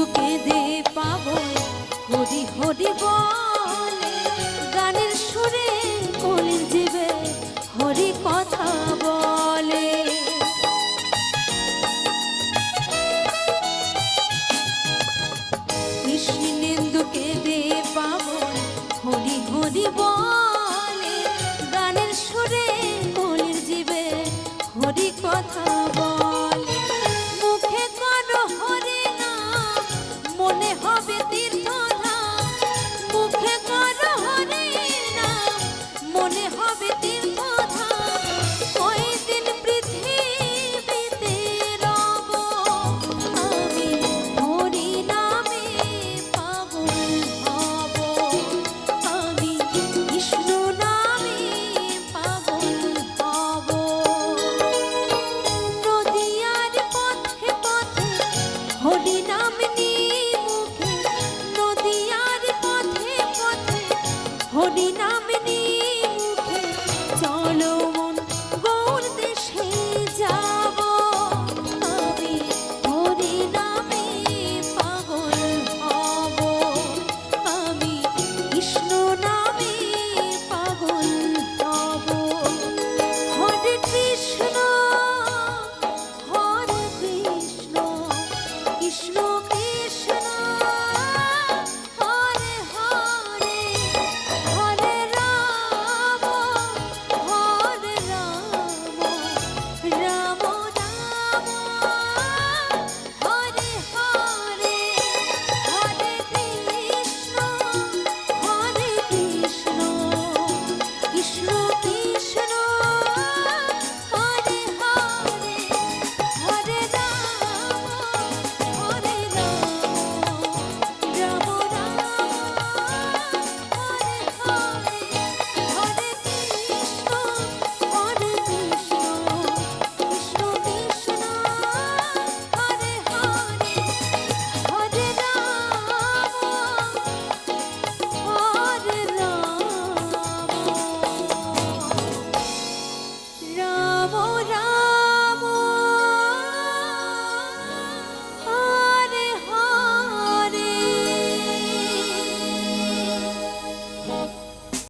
শুধু কেঁদে পাবো। হরি হরি বলে, গানের সুরে কলির জীবে, হরি কথা বলে। কৃষ্ণেন্দু কেঁদে পাব, হরি হরি বলে, গানের সুরে কলির জীবে, হরি কথা কৃষ্ণ